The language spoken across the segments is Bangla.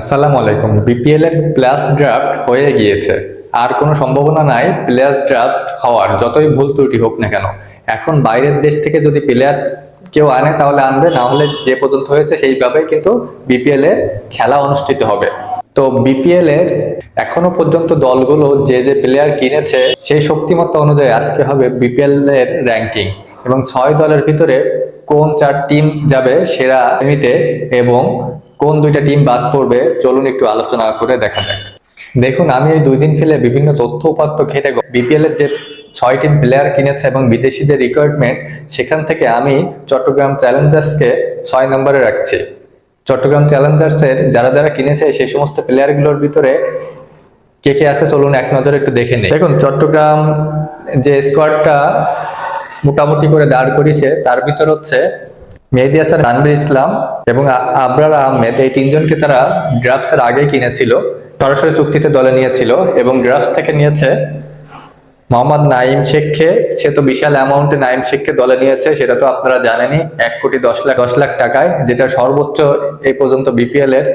আসসালামু আলাইকুম। বিপিএল এর প্লাস ড্রাফট হয়ে গিয়েছে। আর কোনো সম্ভাবনা নাই প্লেয়ার ড্রাফট হওয়ার। যতই ভুল ত্রুটি হোক না কেন। এখন বাইরের দেশ থেকে যদি প্লেয়ার কেউ আনে, তাহলে আনবে। না হলে যে পর্যন্ত হয়েছে, সেইভাবেই কিন্তু বিপিএল এর খেলা অনুষ্ঠিত হবে। তো বিপিএল এর এখনও পর্যন্ত দলগুলো যে যে প্লেয়ার কিনেছে, সেই শক্তিমত্তা অনুযায়ী আজকে হবে বিপিএল এর র্যাঙ্কিং। এবং ছয় দলের ভিতরে কোন চার টিম যাবে সেরা সেমিতে এবং কোন দুইটা টিম বাদ পড়বে, চলুন একটু আলোচনা করে দেখা যাক। দেখুন, আমি এই দুই দিন ফেলে বিভিন্ন তথ্য উপাত্ত ঘেটে বিপিএল এর যে ছয় টিম প্লেয়ার কিনেছে এবং বিদেশি যে রিকোয়ারমেন্ট সেখান থেকে আমি চট্টগ্রাম চ্যালেঞ্জার্সকে ছয় নম্বরে রাখছি। চট্টগ্রাম চ্যালেঞ্জার্সের যারা যারা কিনেছে, সেই সমস্ত প্লেয়ারগুলোর ভিতরে কে কে আছে চলুন এক নজরে একটু দেখে নিই। দেখুন, চট্টগ্রাম যে স্কোয়াডটা মোটামুটি করে দাঁড় করিয়েছে, তার ভিতর হচ্ছে মেহেদি হাসান, তানভীর ইসলাম এবং আবরার আহমেদ, এই তিনজনকে তারা ড্রাফটস এর আগে কিনেছিল, সরাসরি চুক্তিতে দলে নিয়েছিল এবং ড্রাফটস থেকে নিয়েছে মোহাম্মদ নাইম শেখকে। সে তো বিশাল অ্যামাউন্টে নাইম শেখকে দলে নিয়েছে, সেটা তো আপনারা জানেনই। এক কোটি দশ লাখ দশ লাখ টাকায়, যেটা সর্বোচ্চ এই পর্যন্ত বিপিএল এর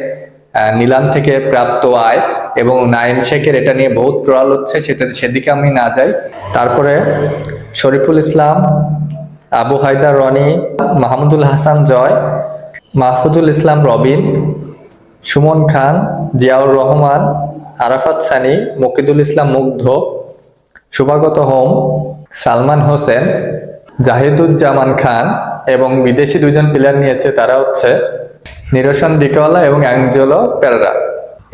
নিলাম থেকে প্রাপ্ত আয়। এবং নাইম শেখের এটা নিয়ে বহুত ট্রল হচ্ছে, সেটা সেদিকে আমি না যাই। তারপরে শরীফুল ইসলাম আবু হায়দার রনি, মাহমুদুল হাসান জয়, মাহফুজুল ইসলাম রবিন, সুমন খান, জিয়াউর রহমান, আরাফাত সানি, মকিদুল ইসলাম মুগ্ধ শুভাগত হোম, সালমান হোসেন, জাহিদুজ্জামান খান এবং বিদেশি দুজন প্লেয়ার নিয়েছে তারা হচ্ছে নিরসন ডিকওয়ালা এবং অ্যাঞ্জেলো পেরেরা।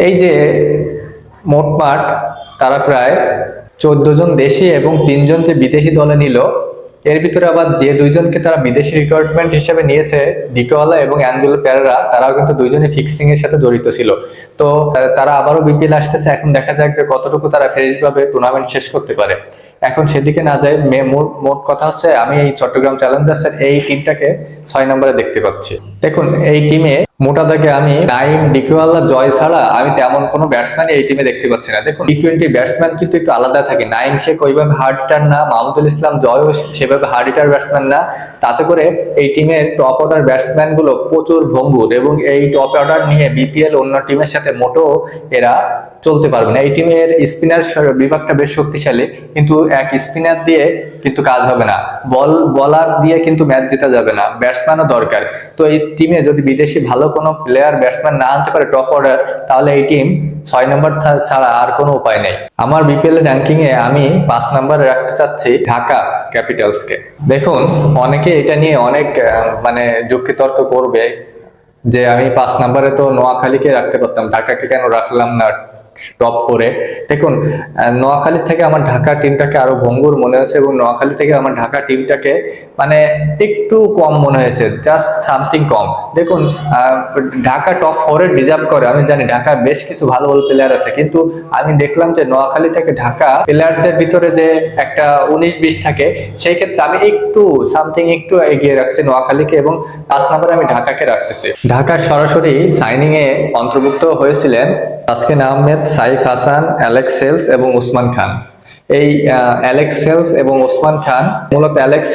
এই যে মোটমাট তারা প্রায় চোদ্দ জন দেশি এবং তিনজন যে বিদেশি দলে নিল এর ভিতরে আবার যে দুইজনকে তারা বিদেশি রিক্রুটমেন্ট হিসেবে নিয়েছে ডিকওয়ালা এবং অ্যাঞ্জেলো প্যারেরা তারাও কিন্তু দুইজনই ফিক্সিং এর সাথে জড়িত ছিল। তো তারা আবারও বিপিএল আসতেছে, এখন দেখা যাক যে কতটুকু তারা ফ্রেশ ভাবে টুর্নামেন্ট শেষ করতে পারে। এখন সেদিকে না মে- মোট মোট কথা হচ্ছে আমি এই চট্টগ্রাম চ্যালেঞ্জার্সের এই টিমটাকে ছয় নম্বরে দেখতে পাচ্ছি। দেখুন, এই টিমে মোটা দাগে আমি নাইম ডিকওয়ালা জয় ছাড়া আমি তেমন কোনো ব্যাটসম্যান এই টিমে দেখতে পাচ্ছি না। দেখুন টি টোয়েন্টি ব্যাটসম্যান কিন্তু একটু আলাদা থাকে। নাইম শেখ ওইভাবে হার্ড হিটার না, মাহমুদুল ইসলাম জয়ও সেভাবে হার্ড হিটার ব্যাটসম্যান না। তাতে করে এই টিমের টপ অর্ডার ব্যাটসম্যানগুলো প্রচুর ভঙ্গুর এবং এই টপ অর্ডার নিয়ে বিপিএল অন্য টিমের সাথে মোটেও এরা চলতে পারবে না। এই টিমের স্পিনার বিভাগটা বেশ শক্তিশালী। কিন্তু এক স্পিনার দিয়ে কিন্তু কাজ হবে না। বল, বলার দিয়ে কিন্তু ম্যাচ জেতা যাবে না। ব্যাটসম্যানও দরকার। তো এই টিমে যদি বিদেশি ভালো কোনো প্লেয়ার ব্যাটসম্যান না আনতে পারে টপ অর্ডার তাহলে এই টিম ছয় নম্বর ছাড়া আর কোনো উপায় নেই। আমার বিপিএল র্যাঙ্কিং এ আমি পাঁচ নম্বরে রাখতে চাচ্ছি ঢাকা ক্যাপিটালসকে দেখুন, অনেকে এটা নিয়ে অনেক মানে যুক্তিতর্ক করবে যে আমি পাঁচ নম্বরে তো নোয়াখালীকে রাখতে পারতাম। ঢাকাকে কেন রাখলাম না? টপ করে। দেখুন নোয়াখালী থেকে আমার ঢাকা টিমটাকে আরও ভঙ্গুর মনে হয়েছে এবং নোয়াখালী থেকে আমার ঢাকা টিমটাকে মানে একটু কম মনে হয়েছে জাস্ট সামথিং কম। দেখুন ঢাকা টপ ফোরে ডিজার্ভ করে, আমি জানি ঢাকার বেশ কিছু ভালো ভালো প্লেয়ার আছে, কিন্তু আমি দেখলাম যে নোয়াখালী থেকে ঢাকা প্লেয়ারদের ভিতরে যে একটা উনিশ বিশ থাকে, সেই ক্ষেত্রে আমি একটু সামথিং একটু এগিয়ে রাখছি নোয়াখালীকে এবং পাঁচ নম্বরে আমি ঢাকাকে রাখতেছি। ঢাকা সরাসরি সাইনিং এ অন্তর্ভুক্ত হয়েছিলেন। তাসকিন আহমেদ সাইফ হাসান, অ্যালেক্স সেলস এবং উসমান খান। এই অ্যালেক্স হেলস এবং ওসমান খান, মূলত অ্যালেক্স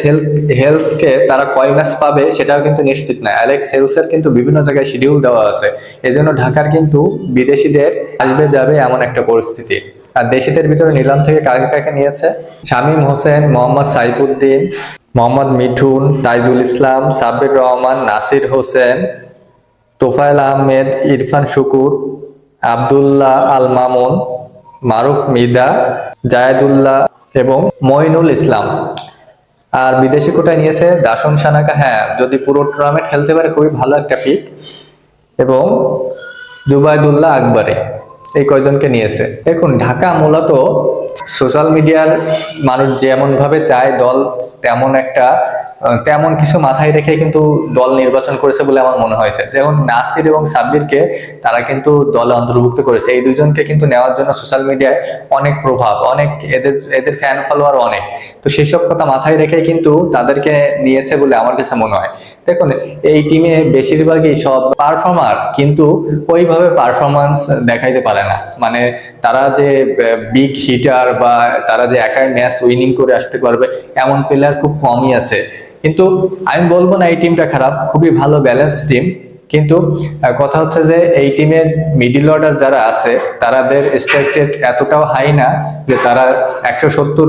হেলস কে তারা কয় ম্যাচ পাবে সেটাও কিন্তু নিশ্চিত না অ্যালেক্স হেলসের কিন্তু বিভিন্ন জায়গায় শিডিউল দেওয়া আছে। এজন্য ঢাকার কিন্তু বিদেশিদের আসবে, যাবে এমন একটা পরিস্থিতি। আর দেশিদের ভিতরে নিলাম থেকে কাকে কাকে নিয়েছে? শামীম হোসেন, মোহাম্মদ সাইফুদ্দিন, মোহাম্মদ মিঠুন, তাইজুল ইসলাম, সাব্বির রহমান, নাসির হোসেন, তোফায়েল আহমেদ, ইরফান শুকুর আব্দুল্লাহ আল মামুন মারুক মিদা, জায়েদুল্লাহ এবং মইনুল ইসলাম। আর বিদেশি কোটায় নিয়েছে দাসন সানাকা। হ্যাঁ যদি পুরো টুর্নামেন্ট খেলতে পারে, খুবই ভালো একটা পিক এবং জুবাইদুল্লাহ আকবরে এই কয়জনকে নিয়েছে। দেখুন, ঢাকা মূলত সোশ্যাল মিডিয়ার মানুষ যেমন ভাবে চায় দল, তেমন একটা তেমন কিছু মাথায় রেখে কিন্তু দল নির্বাচন করেছে বলে আমার মনে হয়েছে। যেমন নাসির এবং সাব্বিরকে তারা কিন্তু দলে অন্তর্ভুক্ত করেছে। এই দুজনকে কিন্তু নেওয়ার জন্য সোশ্যাল মিডিয়ায় অনেক প্রভাব, অনেক এদের এদের ফ্যান ফলোয়ার অনেক। তো সেই সব কথা মাথায় রেখে কিন্তু তাদেরকে নিয়েছে বলে আমার কাছে মনে হয়। দেখুন, এই টিমে বেশিরভাগই সব পারফর্মার কিন্তু ওইভাবে পারফরমেন্স দেখাইতে পারে না। মানে তারা যে বিগ হিটার বা তারা যে একাই ম্যাচ উইনিং করে আসতে পারবে, এমন প্লেয়ার খুব কমই আছে। কিন্তু আমি বলব না এই টিমটা খারাপ, খুবই ভালো ব্যালেন্স টিম কিন্তু কথা হচ্ছে যে এই টিমের মিডিল অর্ডার যারা আছে তাদের স্ট্রাইক এতটাও হাই না যে তারা একশো সত্তর,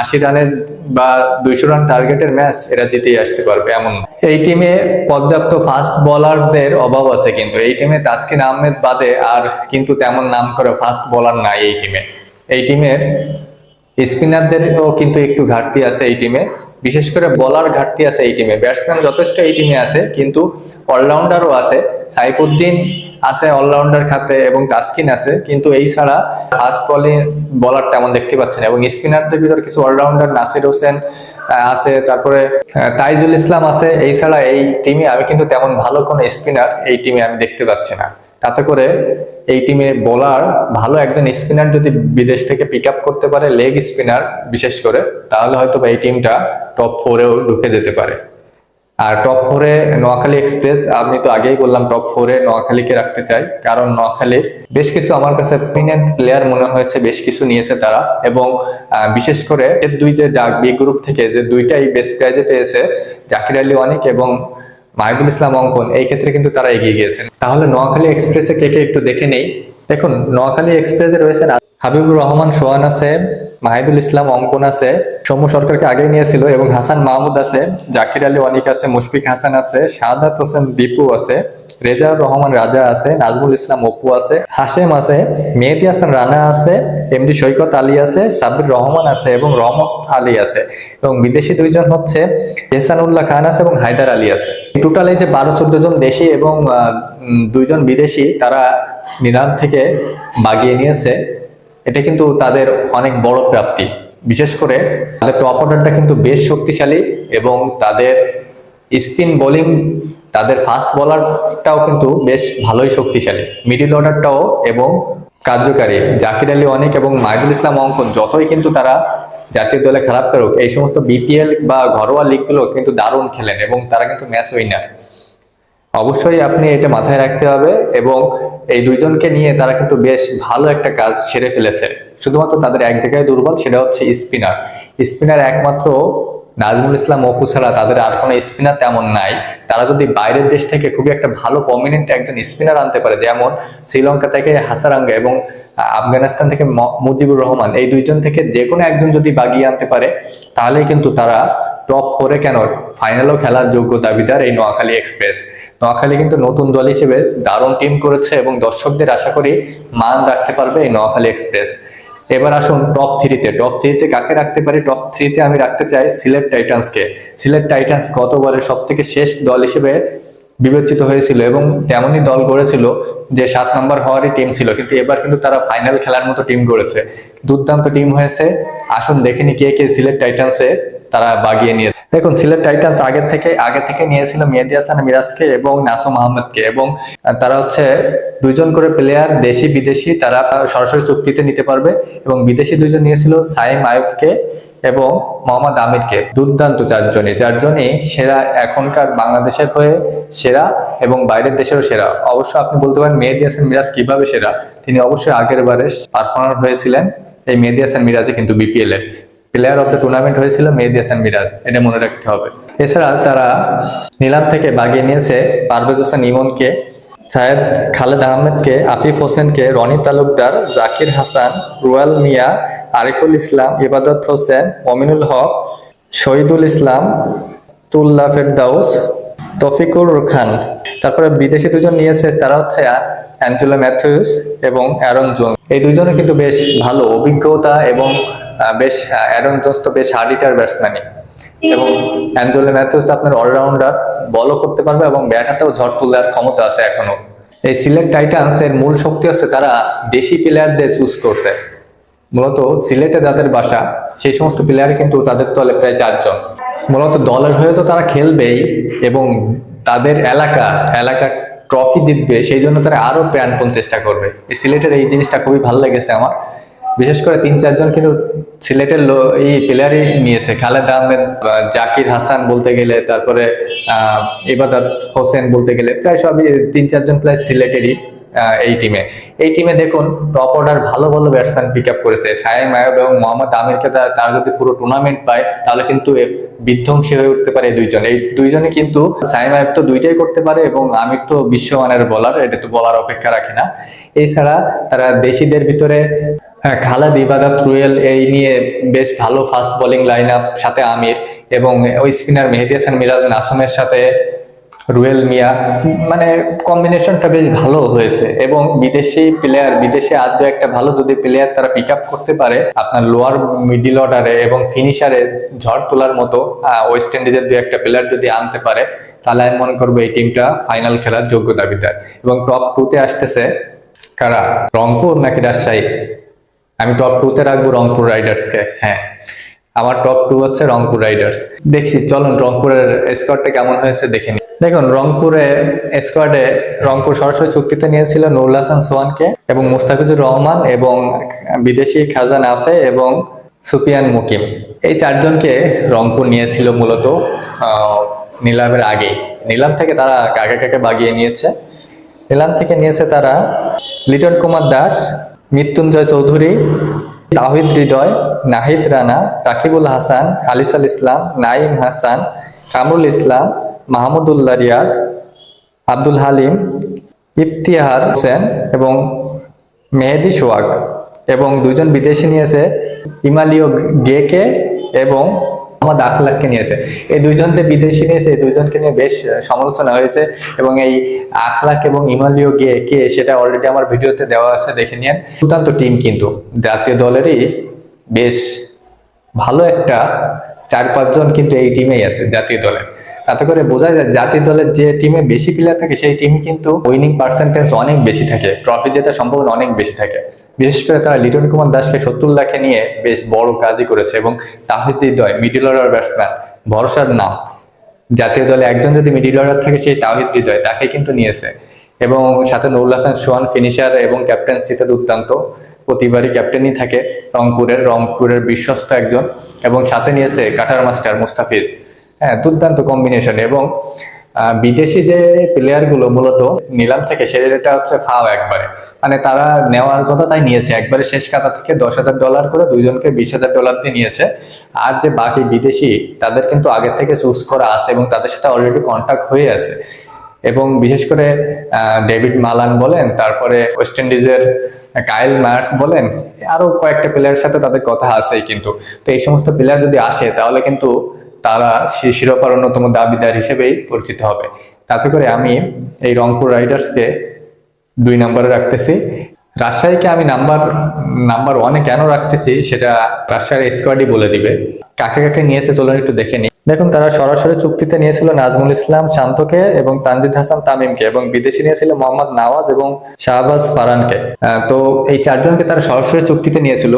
আশি রানের বা দুইশো রান টার্গেটের ম্যাচ এরা জিতেই আসতে পারবে, এমন এই টিমে পর্যাপ্ত ফাস্ট বলারদের অভাব আছে কিন্তু, এই টিমে তাসকিন আহমেদ বাদে আর কিন্তু তেমন নাম করে ফাস্ট বলার নাই এই টিমে এই টিমের স্পিনারদেরও কিন্তু একটু ঘাটতি আছে এই টিমে বিশেষ করে বলার ঘাটতি আছে এই টিমে ব্যাটসম্যান যথেষ্ট এই টিমে আছে, কিন্তু অলরাউন্ডারও আছে। সাইফুদ্দিন আছে অলরাউন্ডার খাতে এবং তাসকিন আছে, কিন্তু এই ছাড়া ফাস্ট বলিং বলার তেমন দেখতে পাচ্ছেন এবং স্পিনারদের ভিতর কিছু অলরাউন্ডার নাসির হোসেন আছে, তারপরে তাইজুল ইসলাম আছে। এই ছাড়া এই টিমে আমি কিন্তু তেমন ভালো কোনো স্পিনার এই টিমে আমি দেখতে পাচ্ছি না। তাতে করে এই টিমে বোলার ভালো একজন স্পিনার যদি বিদেশ থেকে পিক আপ করতে পারে লেগ স্পিনার বিশেষ করে, তাহলে হয়তো এই টিমটা টপ ফোরেও ঢুকে যেতে পারে। আর টপ ফোরে নোয়াখালী এক্সপ্রেস আমি তো আগেই বললাম টপ ফোরে নোয়াখালীকে রাখতে চাই, কারণ নোয়াখালীর বেশ কিছু আমার কাছে প্রমিনেন্ট প্লেয়ার মনে হয়েছে, বেশ কিছু নিয়েছে তারা। এবং বিশেষ করে এর দুই যে বি গ্রুপ থেকে যে দুইটাই বেস্ট প্রাইজে পেয়েছে, জাকির আলী অনিক এবং মাহিদুল ইসলাম অঙ্কন, এই ক্ষেত্রে কিন্তু তারা এগিয়ে গিয়েছেন। তাহলে নোয়াখালী এক্সপ্রেসে কে কে একটু দেখে নেই? দেখুন, নোয়াখালী এক্সপ্রেসে রয়েছেন হাবিবুর রহমান, সোহান আছে, মাহিদুল ইসলাম অঙ্কন আছে, সৌম্য সরকারকে আগে নিয়েছিল, এবং হাসান মাহমুদ আছে, জাকির আলী অনিক আছে, মুশফিক হাসান আছে শাহাদাত হোসেন দীপু আছে। রেজাউর রহমান রাজা আছে, নাজমুল ইসলাম অপু আছে, হাশেম আছে, মেহেদি হাসান রানা আছে, এমডি সৈকত আলী আছে, সাব্বির রহমান আছে এবং রহমত আলী আছে। এবং বিদেশি দুইজন হচ্ছে এহসানুল্লাহ খান আছে এবং হায়দার আলী আছে। টোটাল এই যে বারো, চোদ্দ জন দেশি এবং দুইজন বিদেশি, তারা নিলাম থেকে বাগিয়ে নিয়েছে। এটা কিন্তু তাদের অনেক বড় প্রাপ্তি। বিশেষ করে তাদের টপ অর্ডারটা কিন্তু বেশ শক্তিশালী এবং তাদের স্পিন বোলিং তাদের ফাস্ট বলারটাও কিন্তু বেশ ভালোই শক্তিশালী। মিডিল অর্ডারটাও এবং কার্যকারী। জাকির আলী অনেক এবং মাহিদুল ইসলাম অঙ্কন যতই কিন্তু তারা জাতীয় দলে খারাপ করুক এই সমস্ত বিপিএল বা ঘরোয়া লিগগুলো কিন্তু দারুণ খেলেন এবং তারা কিন্তু ম্যাচ উইনার অবশ্যই আপনি এটা মাথায় রাখতে হবে এবং এই দুইজনকে নিয়ে তারা কিন্তু বেশ ভালো একটা কাজ সেরে ফেলেছে। শুধুমাত্র তাদের এক জায়গায় দুর্বল, সেটা হচ্ছে স্পিনার স্পিনার একমাত্র নাজমুল ইসলাম, অপু ছাড়া তাদের আর কোনো স্পিনার তেমন নাই। তারা যদি বাইরের দেশ থেকে খুবই একটা ভালো প্রমিনেন্ট একজন স্পিনার আনতে পারে, যেমন শ্রীলঙ্কা থেকে হাসারাঙ্গা এবং আফগানিস্তান থেকে মুজিবুর রহমান, এই দুইজন থেকে যে কোনো একজন যদি বাগিয়ে আনতে পারে, তাহলেই কিন্তু তারা টপ ফোরে কেন ফাইনালও খেলার যোগ্য দাবিদার এই নোয়াখালী এক্সপ্রেস নোয়াখালী কিন্তু নতুন দল হিসেবে দারুণ টিম করেছে এবং দর্শকদের আশা করি মান রাখতে পারবে এই নোয়াখালী এক্সপ্রেস এবার আসুন টপ থ্রিতে টপ থ্রিতে কাকে রাখতে পারি? টপ থ্রিতে আমি রাখতে চাই সিলেট টাইটান্সকে সিলেট টাইটান্স গতবারের সব থেকে শেষ দল হিসেবে বিবেচিত হয়েছিল এবং তেমনই দল গড়েছিল যে সাত নম্বর হওয়ারই টিম ছিল। কিন্তু এবার কিন্তু তারা ফাইনাল খেলার মতো টিম গড়েছে। দুর্দান্ত টিম হয়েছে। আসুন দেখেনি কে কে সিলেট টাইটান্সে তারা বাগিয়ে নিয়ে দেখুন, সিলেট টাইটান্স আগে থেকে আগে থেকে নিয়েছিল মেহেদি হাসান, মিরাজকে এবং নাসুম আহমেদকে এবং তারা হচ্ছে দুইজন করে প্লেয়ার দেশি, বিদেশি, তারা সরাসরি চুক্তিতে নিতে পারবে এবং বিদেশি দুইজন নিয়েছিল সাইম আয়ুবকে এবং মোহাম্মদ আমিরকে। দুর্দান্ত চারজনই চারজনই সেরা এখনকার বাংলাদেশের হয়ে সেরা এবং বাইরের দেশেরও সেরা। অবশ্য আপনি বলতে পারেন মেহেদি হাসান, মিরাজ কীভাবে সেরা? তিনি অবশ্যই আগের বারে পারফর্মার হয়েছিলেন। এই মেহেদি হাসান মিরাজে কিন্তু বিপিএল এ প্লেয়ার অফ দ্য টুর্নামেন্ট হয়েছিল মেহেদি হাসান মিরাজ, এটা মনে রাখতে হবে। এছাড়া তারা নিলাম থেকে বাগিয়ে নিয়েছে পারভেজ হোসেন ইমনকে, সায়েদ খালেদ আহমেদকে, আফিফ হোসেনকে, রনি তালুকদার, জাকির হাসান, রুয়াল মিয়া, আরিফুল ইসলাম, ইবাদত হোসেন, মমিনুল হক, শহীদুল ইসলাম, তুল্লা ফেরদাউস, তফিকুর খান। তারপরে বিদেশি দুজন নিয়েছে, তারা হচ্ছে অ্যাঞ্জেলো ম্যাথিউস এবং অ্যারন জোন। এই দুজনে কিন্তু বেশ ভালো অভিজ্ঞতা এবং বেশ অ্যারন জোন্স তো বেশ হার্ড হিটার ব্যাটসম্যানই এবং অ্যাঞ্জেলো ম্যাথিউস আপনার অলরাউন্ডার বলও করতে পারবে এবং ব্যাট হাতেও ঝড় তোলার ক্ষমতা আছে এখনও। এই সিলেট টাইটান্স এর মূল শক্তি হচ্ছে তারা দেশি প্লেয়ারদের চুজ করছে। মূলত সিলেটে যাদের বাসা, সেই সমস্ত প্লেয়ার কিন্তু তাদের দলে প্রায় চারজন। মূলত দলের হয়ে তো তারা খেলবেই এবং তাদের এলাকা এলাকা ট্রফি জিতবে, সেই জন্য তারা আরও প্রাণপণ চেষ্টা করবে। এই সিলেটের এই জিনিসটা খুবই ভালো লেগেছে আমার। বিশেষ করে তিন চারজন কিন্তু সিলেটের এই প্লেয়ারই নিয়েছে। খালেদ আহমেদ আহ, জাকির হাসান বলতে গেলে তারপরে আহ ইবাদত হোসেন বলতে গেলে প্রায় সবই তিন চারজন প্রায় সিলেটেরই। এই টিমে এই টিমে দেখুন টপ অর্ডার ভালো ভালো ব্যাটসম্যান পিক আপ করেছে। সাইম আয়ব এবং মোহাম্মদ আমিরকে তারা যদি পুরো টুর্নামেন্ট পায়, তাহলে কিন্তু বিধ্বংসী হয়ে উঠতে পারে দুইজন। এই দুইজনে কিন্তু সাইম আয়ব তো দুইটাই করতে পারে এবং আমির তো বিশ্বমানের বলার এটা তো বলার অপেক্ষা রাখে না। এছাড়া তারা দেশিদের ভিতরে হ্যাঁ খালাদ ইবাদত রুয়েল এই নিয়ে বেশ ভালো ফাস্ট বোলিং লাইন আপ সাথে আমির এবং ওই স্পিনার মেহেদি হাসান মিরাজ নাসুমের সাথে রুয়েল মিয়া মানে কম্বিনেশনটা বেশ ভালো হয়েছে। এবং বিদেশি প্লেয়ার বিদেশে আজ একটা ভালো যদি প্লেয়ার তারা পিক আপ করতে পারে, আপনার লোয়ার মিডিল অর্ডারে এবং ফিনিশারে ঝড় তোলার মতো ওয়েস্ট ইন্ডিজের দু একটা প্লেয়ার যদি আনতে পারে, তাহলে আমি মনে করব এই টিমটা ফাইনাল খেলার যোগ্য দাবিদার। এবং টপ টুতে আসতেছে কারা? রংপুর নাকি রাজশাহী? আমি টপ টুতে রাখব রংপুর রাইডার্সকে হ্যাঁ। আমার টপ টু হচ্ছে রংপুর রাইডার্স দেখছি, চলুন রংপুরের স্কোয়াডটা কেমন হয়েছে দেখে দেখুন, রংপুরে স্কোয়াডে রংপুর সরাসরি চুক্তিতে নিয়েছিল নুরুল হাসান সোয়ানকে এবং মুস্তাফিজুর রহমান এবং বিদেশি খাজান আফে এবং সুপিয়ান মুকিম। এই চারজনকে রংপুর নিয়েছিল মূলত নিলামের আগে। নিলাম থেকে তারা কাকে কাকে বাগিয়ে নিয়েছে? নিলাম থেকে নিয়েছে তারা লিটন কুমার দাস, মৃত্যুঞ্জয় চৌধুরী, তাহিদ হৃদয়, নাহিদ রানা, রাকিবুল হাসান, আলিসাল ইসলাম নাইম হাসান, কামরুল ইসলাম মাহমুদুল্লাহ রিয়াদ, আব্দুল হালিম ইফতিহার হোসেন এবং মেহেদি সোয়াগ এবং দুজন বিদেশি নিয়েছে, ইমালিও গেকে এবং মোহাম্মদ আখলাককে নিয়েছে। এই দুইজনকে বিদেশি নিয়েছে, এই দুইজনকে নিয়ে বেশ সমালোচনা হয়েছে এবং এই আখলাক এবং ইমালিও গে কে সেটা অলরেডি আমার ভিডিওতে দেওয়া আছে, দেখে নিন দুর্দান্ত টিম কিন্তু। জাতীয় দলেরই বেশ ভালো একটা চার পাঁচজন কিন্তু এই টিমেই আছে জাতীয় দলের তাতে করে বোঝা যায় জাতীয় দলের যে টিমে বেশি প্লেয়ার থাকে, সেই টিম কিন্তু উইনিং পার্সেন্টেজ অনেক বেশি থাকে ট্রফি জেতার সম্ভাবনা অনেক বেশি থাকে। বিশেষ করে তারা লিটন কুমার দাসকে সত্তর লাখে নিয়ে বেশ বড় কাজই করেছে এবং Towhid Hridoy middle order batsman ভরসার নাম। জাতীয় দলে একজন যদি মিডিল অর্ডার থাকে, সেই তাহিদ হৃদয় তাকে কিন্তু নিয়েছে। এবং সাথে নুরুল হাসান সোহান ফিনিশার এবং ক্যাপ্টেন্সিতে দুর্দান্ত প্রতিবারই ক্যাপ্টেনই থাকে। রংপুরের রংপুরের বিশ্বস্ত একজন। এবং সাথে নিয়েছে কাটার মাস্টার মুস্তাফিজ। হ্যাঁ দুর্দান্ত কম্বিনেশন এবং বিদেশি যে প্লেয়ারগুলো মূলত নিলাম থেকে সেটা হচ্ছে ফাও একবারে। মানে তারা নেওয়ার কথা তাই নিয়েছে। একবারে শেষ খাতা থেকে দশ হাজার ডলার করে দুইজনকে বিশ হাজার ডলার দিয়ে নিয়েছে। আর যে বাকি বিদেশি, তাদের কিন্তু আগের থেকে চুজ করা আছে এবং তাদের সাথে অলরেডি কন্ট্যাক্ট হয়ে আছে। এবং বিশেষ করে ডেভিড মালান বলেন, তারপরে ওয়েস্ট ইন্ডিজের কাইল মার্কস বলেন, আরও কয়েকটা প্লেয়ারের সাথে তাদের কথা আছেই কিন্তু। তো এই সমস্ত প্লেয়ার যদি আসে, তাহলে কিন্তু তারা শি- শিরোপার অন্যতম দাবিদার হিসেবেই পরিচিত হবে। তাতে করে আমি এই রংপুর রাইডার্সকে দুই নম্বরে রাখতেছি। রাজশাহীকে আমি নাম্বার নাম্বার ওয়ানে কেন রাখতেছি সেটা রাজশাহীর স্কোয়াডই বলে দিবে। কাকে কাকে নিয়েছে চলুন একটু দেখে নিই। দেখুন, তারা সরাসরি চুক্তিতে নিয়েছিল নাজমুল ইসলাম শান্তকে এবং তানজিদ হাসান তামিমকে এবং বিদেশি নিয়েছিল মোহাম্মদ নওয়াজ এবং শাহবাজ ফারানকে তো এই চারজনকে তারা সরাসরি চুক্তিতে নিয়েছিল।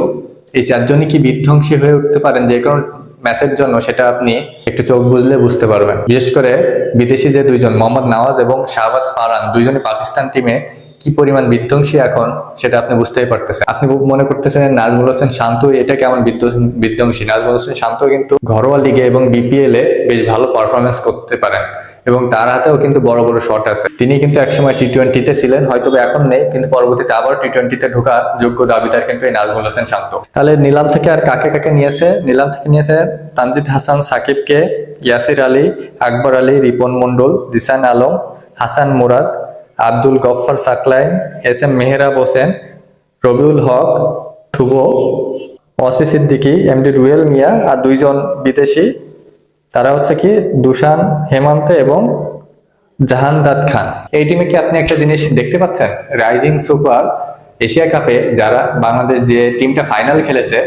এই চারজনই কি বিধ্বংসী হয়ে উঠতে পারেন? যে কোনো ম্যাচের জন্য সেটা আপনি একটু চোখ বুঝলে বুঝতে পারবেন। বিশেষ করে বিদেশি যে দুইজন, মোহাম্মদ নওয়াজ এবং শাহবাজ ফারান দুইজনই পাকিস্তান টিমে কি পরিমাণ বিধ্বংসী এখন, সেটা আপনি বুঝতেই পারতেছেন। আপনি মনে করতেছেন নাজমুল হোসেন শান্ত, এটা কেমন বিধ্বংসী- নাজমুল হোসেন শান্ত কিন্তু ঘরোয়া লিগে এবং বিপিএল এ বেশ ভালো পারফরমেন্স করতে পারেন। এবং তার হাতেও কিন্তু বড় বড় শট আছে। তিনি কিন্তু একসময় টি টোয়েন্টিতে ছিলেন হয়তো এখন নেই, কিন্তু পরবর্তীতে আবার টি টোয়েন্টিতে ঢোকার যোগ্য দাবিদার কিন্তু এই নাজমুল হোসেন শান্ত। তাহলে নিলাম থেকে আর কাকে কাকে নিয়েছে? নিলাম থেকে নিয়েছে তানজিদ হাসান সাকিবকে, ইয়াসির আলী, আকবর আলী, রিপন মন্ডল দিসান আলম, হাসান মুরাদ আব্দুল গফফার সাকলাইন এস এম মেহরাব হোসেন, রবিউল হক, শুভ অসি সিদ্দিকি এমডি রুয়েল মিয়া আর দুইজন বিদেশি। তারা হচ্ছে কি? দুশান হেমান্তে এবং জাহানদাদ খান। এই টিমে কি আপনি একটা জিনিস দেখতে পাচ্ছেন? রাইজিং সুপার এশিয়া কাপে যারা বাংলাদেশ যে টিমটা ফাইনাল খেলেছে,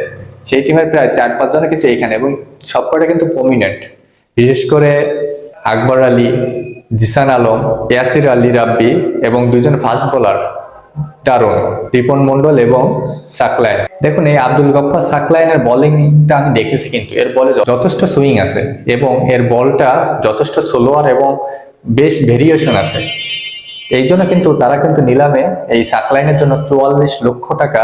সেই টিমের প্রায় চার পাঁচ জনের কিন্তু এখানে এবং সবকটা কিন্তু প্রমিনেন্ট বিশেষ করে আকবর আলী জিসান আলম, ইয়াসির আলী রাব্বি এবং দুজন ফাস্ট বোলার দারুণ, রিপন মন্ডল এবং সাকলাইন। দেখুন, এই আব্দুল গফফার সাকলাইনের বোলিংটা আমি দেখেছি কিন্তু এর বলে যথেষ্ট সুইং আছে এবং এর বলটা যথেষ্ট স্লোয়ার এবং বেশ ভেরিয়েশন আছে। এই জন্য কিন্তু তারা কিন্তু নিলামে এই সাকলাইনের জন্য চুয়াল্লিশ লক্ষ টাকা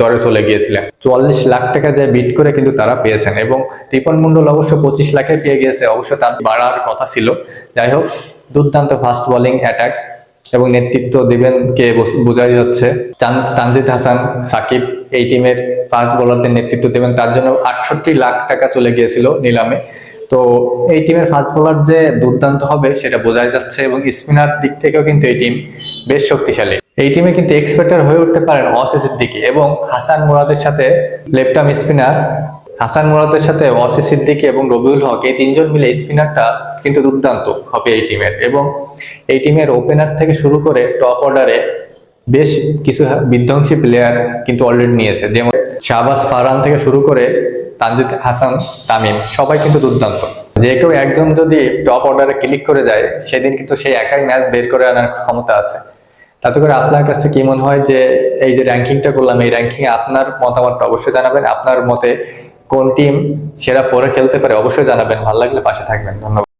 দরে চলে গিয়েছিলেন। চুয়াল্লিশ লাখ টাকা যে বিট করে কিন্তু তারা পেয়েছেন এবং রিপন মন্ডল অবশ্য পঁচিশ লাখে পেয়ে গিয়েছে। অবশ্য তার বাড়ার কথা ছিল। যাই হোক, দুর্দান্ত ফাস্ট বোলিং অ্যাটাক এবং নেতৃত্ব দিবেন কে বোঝাই যাচ্ছে। তানজিদ হাসান, সাকিব এই টিমের ফাস্ট বোলারদের নেতৃত্ব দেবেন। তার জন্য আটষট্টি লাখ টাকা চলে গিয়েছিল নিলামে। তো এই টিমের ফাস্ট বোলার যে দুর্দান্ত হবে সেটা বোঝাই যাচ্ছে এবং স্পিনার দিক থেকেও কিন্তু এই টিম বেশ শক্তিশালী। এই টিমে কিন্তু এক্সপেক্টার হয়ে উঠতে পারেন অসিসের দিকে এবং হাসান মুরাদের সাথে লেফট আর্ম স্পিনার, হাসান মুরাদের সাথে ওয়াসি সিদ্দিকী এবং রবিউল হক, এই তিনজন মিলে স্পিনারটা কিন্তু দুর্দান্ত হবে এই টিমের এবং এই টিমের ওপেনার থেকে শুরু করে টপ অর্ডারে বেশ কিছু বিধ্বংসী প্লেয়ার কিন্তু অলরেডি নিয়েছে। যেমন শাহবাজ ফারহান থেকে শুরু করে তানজিদ হাসান, তামিম, সবাই কিন্তু দুর্দান্ত। যে কেউ একজন যদি টপ অর্ডারে ক্লিক করে যায়, সেদিন কিন্তু সেই একাই ম্যাচ বের করে আনার ক্ষমতা আছে। তাতে করে আপনার কাছে কি মনে হয় যে এই যে র্যাঙ্কিংটা করলাম, এই র্যাঙ্কিং আপনার মতামতটা অবশ্যই জানাবেন। আপনার মতে কোন টিম সেরা পরে খেলতে পারে অবশ্যই জানাবেন। ভালো লাগলে পাশে থাকবেন। ধন্যবাদ।